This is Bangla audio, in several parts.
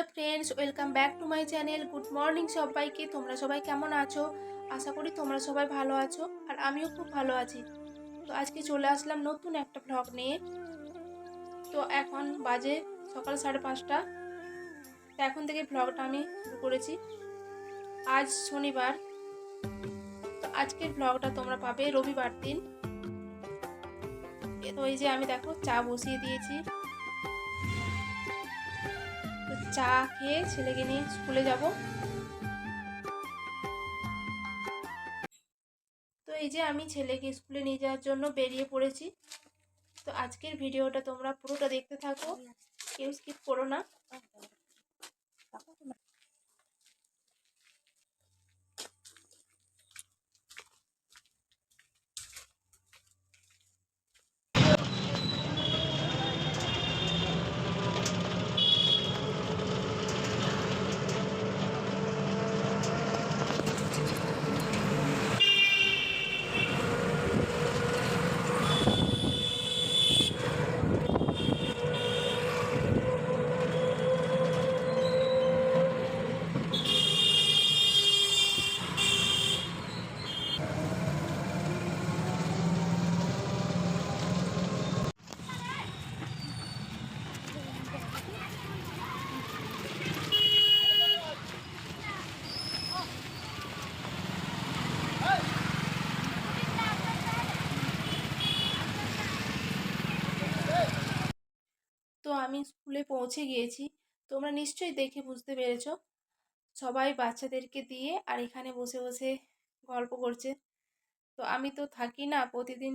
Hello friends, welcome back to my channel. Good morning সবাইকে। তোমরা সবাই কেমন আছো? আশা করি তোমরা সবাই ভালো আছো আর আমিও খুব ভালো আছি। তো আজকে চলে আসলাম নতুন একটা ভ্লগ নিয়ে। তো এখন বাজে সকাল সাড়ে পাঁচটা। তো এখন থেকে ভ্লগটা আমি শুরু করেছি। আজ শনিবার। তো আজকের ভ্লগটা তোমরা পাবে রবিবার দিন। তো এই যে আমি দেখো চা বসিয়ে দিয়েছি। চা খেয়ে ছেলেকে নিয়ে স্কুলে যাব। তো এই যে আমি ছেলেকে স্কুলে নিয়ে যাওয়ার জন্য বেরিয়ে পড়েছি। তো আজকের ভিডিওটা তোমরা পুরোটা দেখতে থাকো। কেউ স্কিপ করো না। তো আমি স্কুলে পৌঁছে গিয়েছি। তোমরা নিশ্চয়ই দেখে বুঝতে পেরেছ। সবাই বাচ্চাদেরকে দিয়ে আর এখানে বসে বসে গল্প করছে। তো আমি তো থাকি না, প্রতিদিন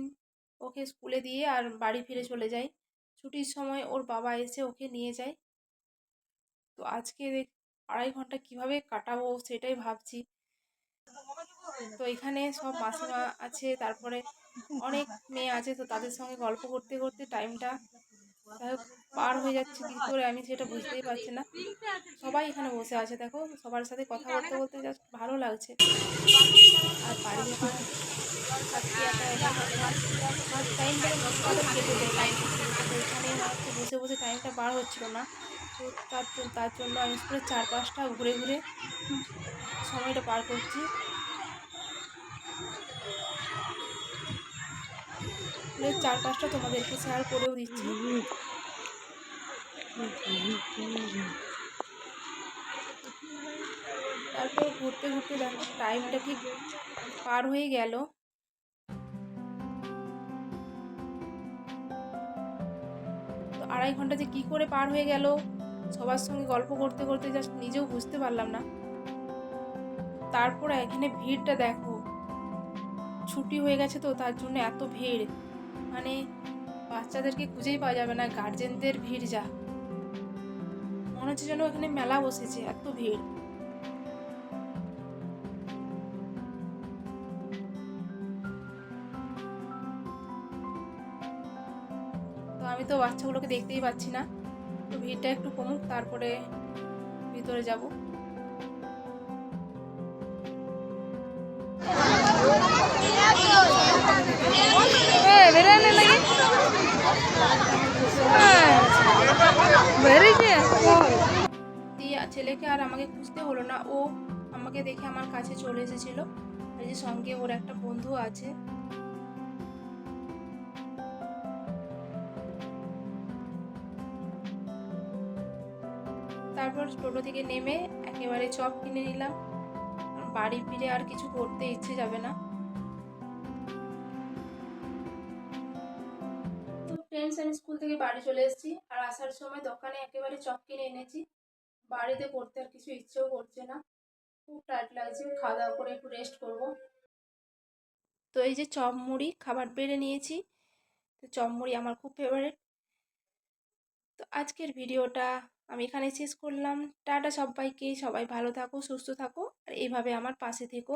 ওকে স্কুলে দিয়ে আর বাড়ি ফিরে চলে যাই। ছুটির সময় ওর বাবা এসে ওকে নিয়ে যায়। তো আজকে দেখ- আড়াই ঘণ্টা কীভাবে কাটাবো সেটাই ভাবছি। তো এখানে সব মাসিমা আছে, তারপরে অনেক মেয়ে আছে, তো তাদের সঙ্গে গল্প করতে করতে টাইমটা পার হয়ে যাচ্ছে কী করে, আমি সেটা বুঝতেই পারছি না। সবাই এখানে বসে আছে, দেখো সবার সাথে কথা বলতে বলতে জাস্ট ভালো লাগছে। আর বাড়ি টাইমটা বসে বসে টাইমটা পার হচ্ছিল না। তো তার তার জন্য আমি স্কুলের চারপাশটা ঘুরে ঘুরে সময়টা পার করছি। স্কুলের চারপাশটা তোমাদেরকে শেয়ার করেও দিচ্ছি। তারপর ঘুরতে ঘুরতে দেখো টাইমটা ঠিক পার হয়ে গেল। আড়াই ঘণ্টা যে কী করে পার হয়ে গেল? সবার সঙ্গে গল্প করতে করতে জাস্ট নিজেও বুঝতে পারলাম না। তারপরে এখানে ভিড়টা দেখো। ছুটি হয়ে গেছে তো, তার জন্য এত ভিড়। মানে বাচ্চাদেরকে খুঁজেই পাওয়া যাবে না গার্জেনদের ভিড় যা। মনে হচ্ছে যেন এখানে মেলা বসেছে, এত ভিড়। তো আমি তো বাচ্চাগুলোকে দেখতেই পাচ্ছি না। ভিড়টা একটু কমুক তারপরে ভিতরে যাব। বেরোনে দিয়ে ছেলেকে আর আমাকে খুঁজতে হলো না ও আমাকে দেখে আমার কাছে চলে এসেছিল। আর যে সঙ্গে ওর একটা বন্ধু আছে তারপর টোটো থেকে নেমে একেবারে চপ কিনে নিলাম। বাড়ি ফিরে আর কিছু করতে ইচ্ছে যাবে না। তো ফ্রেন্ডস আমি স্কুল থেকে বাড়ি চলে এসেছি আর আসার সময় দোকানে একেবারে চপ কিনে এনেছি। বাড়িতে করতে আর কিছু ইচ্ছেও করছে না। খুব টায়ার্ড লাগছে খাওয়া দাওয়া করে একটু রেস্ট করব। তো এই যে চপ মুড়ি, খাবার বেড়ে নিয়েছি। তো চপ মুড়ি আমার খুব ফেভারিট তো আজকের ভিডিওটা আমি এখানে শেষ করলাম। টাটা সবাইকে, সবাই ভালো থাকো, সুস্থ থাকো, আর এইভাবে আমার পাশে থেকো।